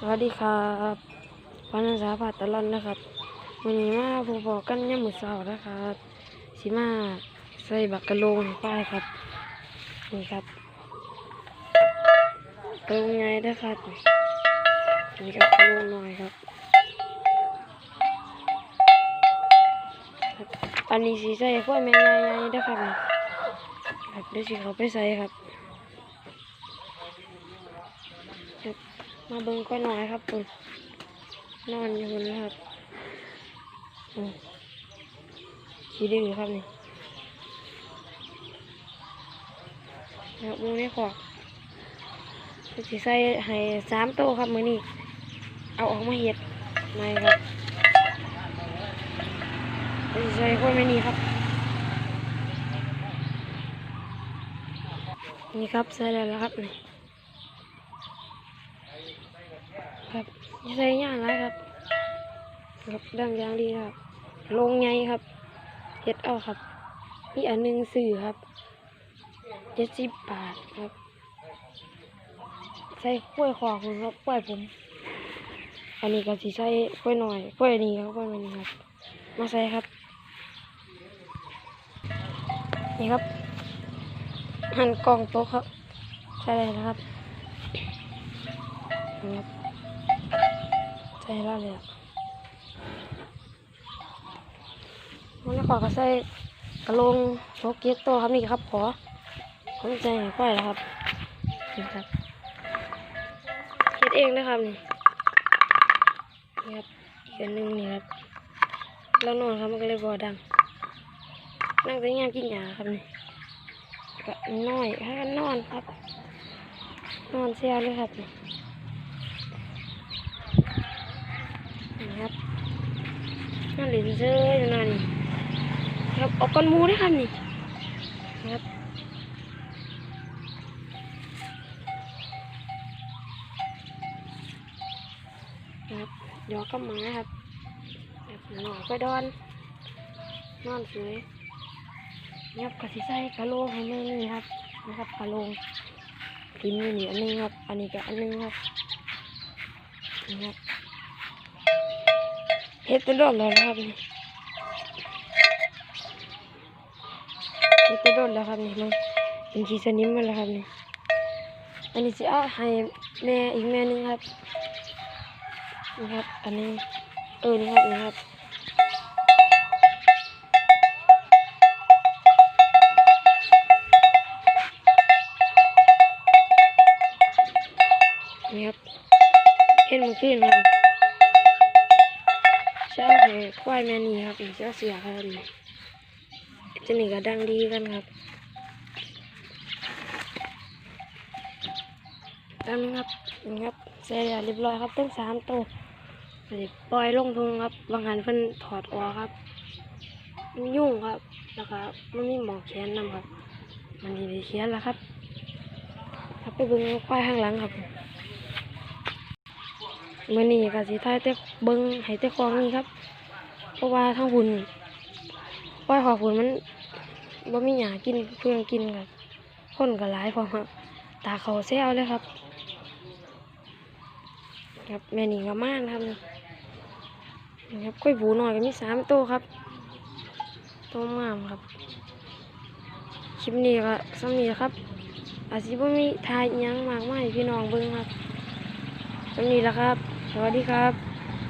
สวัสดีครับวันอาสาผัดตลอนนะครับวันนี้มาพบๆกันย่ำมือเสาร์นะครับสิมาใส่บักกะโลงป้ายครับนี่ครับกระโลงใหญ่นะครับนี่ครับกระโลงน้อยครับ อันนี้สีใส่ขั้วแม่ใหญ่ๆนะครับครับเดี๋ยวสิเขาไปใส่ครับ มาเบิ่งก็น้อยครับคุณนอนอยู่นะครับอืมขี้ดื้อครับนี่แล้วมึงไม่ขอกสิใส่ให้สามโตครับมือนี้เอาออกมาเห็ดไม่ครับสิใส่คนไม่นี่ครับ นี่ครับใส่แล้วครับนี่ ครับใส่ย่างไรครับครับดังยางดีครับ ลงไงครับเฮ็ดเอาครับนี่อันหนึ่งสื่อครับเจ็ดสิบบาทครับใส่กล้วยขอคุณครับกล้วยผม อันนี้ก็สิใส่กล้วยหน่อยกล้วยนี้ครับกล้วยนี้ครับ มาใส่ครับ นี่ครับ หั่นกล่องโต๊ะครับใส่เลยนะครับครับ ส่แล้วเลยอะมันขอกระใส่กระโลงโชกเกตโตครับนี่ครับขอผมใจห้ค่อยแล้วครับนี่ครับเฮ็ดเองนะครับนี่นี่ครับอีกอันนึงนี่ครับแล้วนอนครับมันก็เลยบ่ดัง นั่งแต่งามกินหยาครับนี่ก็น้อยให้กันนอนครับ นอนเสียเลยครับนี่ครับ น่าเลินเจ้ยนั่นนี่ครับออกก้อนมูได้ครับนี่ครับครับยอกับหมาครับหน่อยก็ดอน นอนสวยครับกระสิใส่กระโหลกให้แม่นี่ครับนะครับกระโหลกกินนี่อันนึงครับ อันนี้ก็อันนึงครับนี่ครับ เฮ็ดเป็นรอบแล้วนะครับนี่เฮ็ดเป็นรอบแล้วครับนี่มันเป็นขีสนิมมาแล้วครับนี่อันนี้จะเอาให้แม่อีกแม่นึงครับนี่ครับ อันนี้เออนี่ครับนี่ครับนี่ครับเฮ็ดมันขึ้นครับ เช้าให้ควายแม่นี่ครับอีกเจ้าเสียครับจะนี่ก็ดังดีกันครับตามนี้ครับนี่ครับเสร็จเรียบร้อยครับตั้งสามตัวเดี๋ยวปล่อยลงทุงครับบางหันเพิ่นถอดออกครับมันยุ่งครับแล้วก็มันมีหมอกแขนนำครับ มันดีได้เขียนแล้วครับครับไปเบิ่งควายข้างหลังครับมื่อนี้ก็สิท้ายแต่เบิ้งให้แต่ของนี่ครับ เพราะว่าทั้งหุ่นปล่อยขอหุ่นมันบ่มีหยากินเพื่อนกินครับคนก็หลายพอครับตาเขาแซวเลยครับ ครับแม่นี่ก็มากครับนี่ครับกล้วยบูหน่อยก็มีสามตัวครับตัวงามครับ คลิปนี้ก็สำนีครับ อาจสิบ่มีทายยังมากมายพี่น้องเบิ่งครับสำนีแล้วครับ สวัสดีครับ